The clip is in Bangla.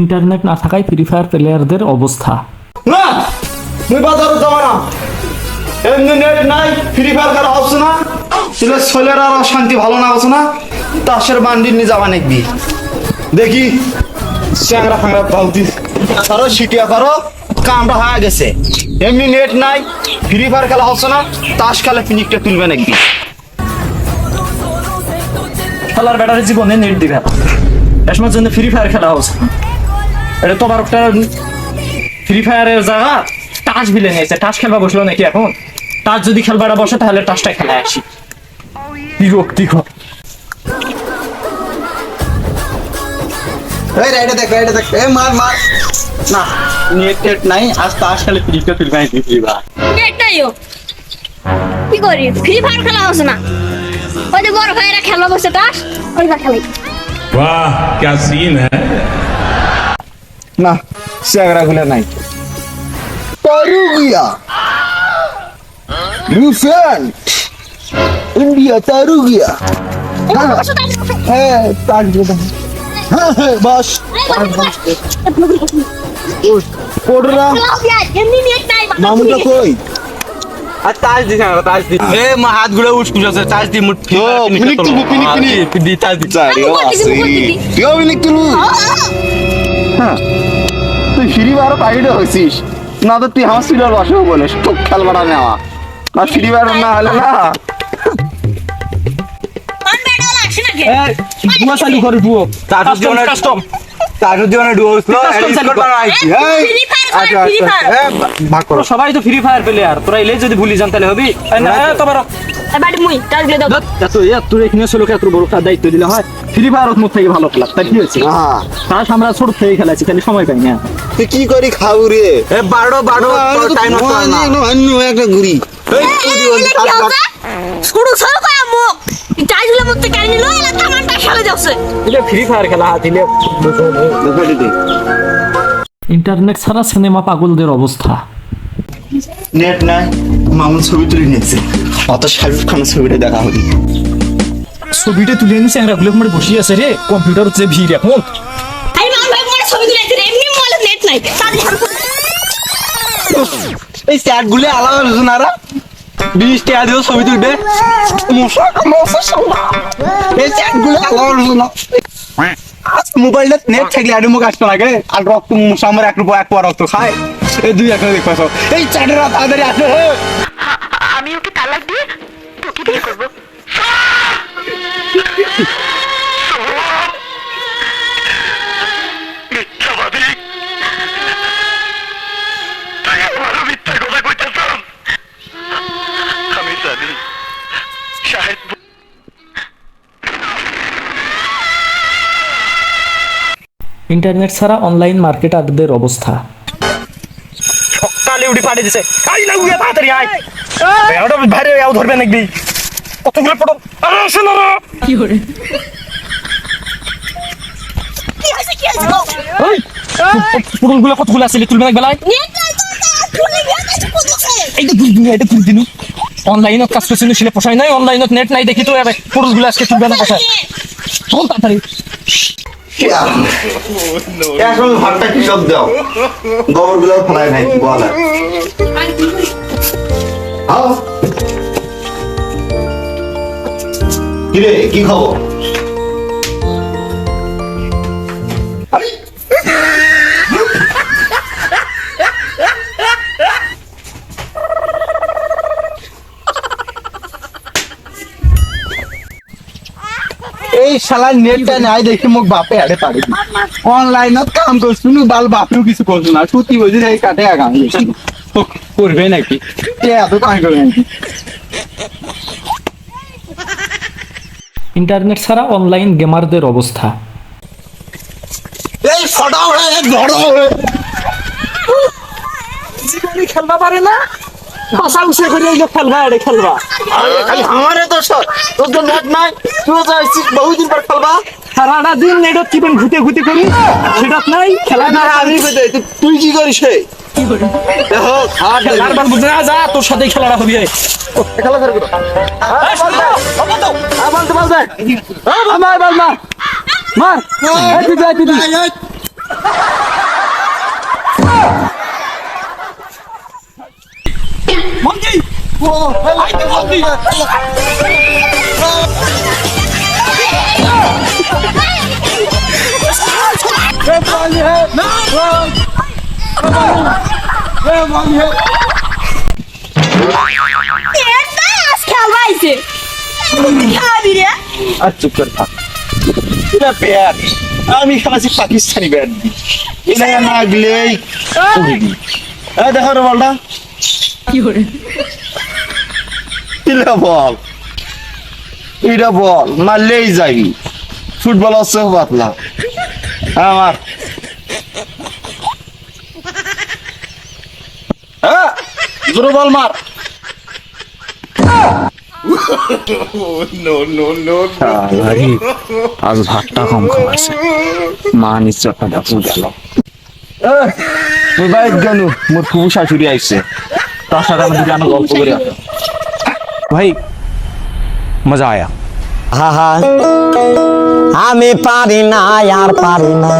ইন্টারনেট না থাকায় ফ্রি ফায়ার প্লেয়ারদের অবস্থা। না মুই বাজারে যাব না। এমনি নেট নাই ফ্রি ফায়ার খেলা হচ্ছে না। ছেলে ছেলের আর শান্তি ভালো না হচ্ছে না? তাসের বান্ডি নিয়ে যাবা নাকি? দেখি চ্যাংরা ফাংরা কারও সিটিয়া কারও কামটা হয়ে গেছে। এমনি নেট নাই ফ্রি ফায়ার খেলা হচ্ছে না তাস খেলা ফিনিকটা তুলবে নাকি? খেলার ব্যাটারি জীবনে নেট দিবে। এর সময় জন্য ফ্রি ফায়ার খেলা হচ্ছে এটা তোমার একটা ফ্রি ফায়ারের জায়গা। টাচ ভিলে নিয়েছে টাচ খেলবা বসল নাকি এখন? টাচ যদি খেলবাটা বসে তাহলে টাচটা খেলায় আসি। বিরক্তি এই দেখ দেখ। মার মার। আজ ফ্রি কি করি? ফ্রি ফায়ার খেলা না। ভাইরা খেলা বসে তাস ওই খেলাই। বাহ সিন হ্যাঁ? না চ্যাংরা গুলো নাই। তারুগিয়া। লুফেন্ট ইন্ডিয়া তারুগিয়া। হ্যাঁ তার হ্যাঁ হ্যাঁ বাস। এমনি নেট নাই মামুটা কই? আর তাজ দিস না তাজ দিস এ মা হাতগুলো উঠকুস আছে তাজ দি মুঠ ও, পিনিক তুলবো, পিনিক, পিনিক। দি তাজ দি। চারিও আছে তুইও বিনিক তুলু হ্যাঁ। তুই ফ্রি বারো পাইডে হইছিস। না তো তুই আমার সিলার বাসেও বলিস তো খেলবাটা নেওয়া। আর ফ্রি বার না হলে না। বুয়া চালু করে বুয়ো ফায়ার ফায়ার ভাগ করো। সবাই তো ফ্রি ফায়ার প্লেয়ার তোরা এলে যদি ভুলি যান তাহলে হবি? তোমার এবারে মুই দাও। এখানে বড় একটা দায়িত্ব দিলে হয়? ফ্রি ফায়ার ওর থেকে ভালো খেলা তাই কি হয়েছে? হ্যাঁ আমরা ছোট থেকে সময় পাই না। তুই কি করি খাবু রে? এ বারো বারো টাইম নষ্ট না। একটা ঘুরি এই তুই বলছি তাজ বাট শুরু শুরু মুখ তাসগুলো মধ্যে কেন নিলো এলা তামানটা খেলে যাচ্ছে। দিলে ফ্রি ফায়ার খেলা দিলে ইন্টারনেট ছাড়া সিনেমা পাগলদের অবস্থা। নেট নাই মামুন ছবি তুলে নিয়েছে। অত শাহরুখ খানের ছবিটা দেখা হলি। ছবিটা তুলে নিছে আমরা গুলো মানে বসে আছে রে। কম্পিউটার হচ্ছে ভিড় এখন। আরে মান ভাই ছবি তুলে দিলে এমনি মোবাইলে নেট নাই। এই স্যাটগুলো আলাদা হইছে না রা? বিশ টাকা দিও ছবি তুলবে। মশা মশা সামলা। এই স্যাটগুলো আলাদা হইছে না। মোবাইলে নেট থাকলে আর মুখ আসতো লাগে আর রক্ত মশা আমার এক রূপা এক পর রক্ত খায়। এই দুই একটা দেখো এই চ্যাটের তাড়াতাড়ি আসো। হে আমি ওকে তালাক দিয়ে তোকে বিয়ে করব। ইন্টারনেট ছাড়া অনলাইন মার্কেটারদের অবস্থা। উঠে পাঠিয়ে দিছে। আই না তাড়াতাড়ি আয়। ওটা আও ধরবে নাকি? কতগুলো পড়ো। আরে আসে না রে। কি হইছে কি হইছে ওই পুরুলগুলো কতগুলো আছে তুলবে না বেলায়? এইটা দুই দিন এটা দুই দিন। অনলাইনত কাজ করছিল ছিল পোষায় নাই? অনলাইনত নেট নাই দেখি তো এবার পুরুলগুলো আজকে তুলবে না পোষায়। চল তাড়াতাড়ি। এখন ভাতটা কি সব দাও। গোবরগুলো ফেলায় নাই বলে কি খবর? এই শালা নেটটা নাই দেখি মোক বাপে আরে পারে অনলাইনত কাম করছু নু বাল বাপেও কিছু করছু না। সুতি বজি এই কাটে আগাম করবে নাকি? এত কাম করবে নাকি? ইন্টারনেট ছাড়া অনলাইন গেমারদের অবস্থা। এই ফটা হয়ে বড় হয়ে জীবনে খেলবা পারে না? পাশা উসে করে এই খেলবা আরে খেলবা। খালি আমারে তো সর তোর তো নেট নাই তুই তো আসছিস বহুদিন পর খেলবা। সারাটা দিন নেটত কিবেন ঘুতে ঘুতে করি সেটা নাই খেলা না আমি বেদে তুই কি করিস হে দেখো খেলার বার বুঝে না যা তোর সাথে খেলাটা হবে। খেলা ধরে করো বলতে বলতে আমার বল মার মার। এই দিদি এই দিদি এটা আজ খেলবাইছে খাবি রে আর চুপ করে থাক। এটা ব্যাট আমি খেলাছি পাকিস্তানি ব্যাট এটা না গেলেই দেখো রে বলটা কিলা বল। এটা বল। মারলেই যাবি। ফুটবল হচ্ছে পাতলা। আমার। হ্যাঁ? জোরে বল মার। আজ ভাতটা কম খাওয়াছে মা নিশ্চয়টা দেখো গেল তুই বাইর গেল। মোর খুব শাশুড়ি আইছে। তার সাথে আমি দুটো গল্প করে আসো ভাই মজা আয়া আমি পারি না আর পারি না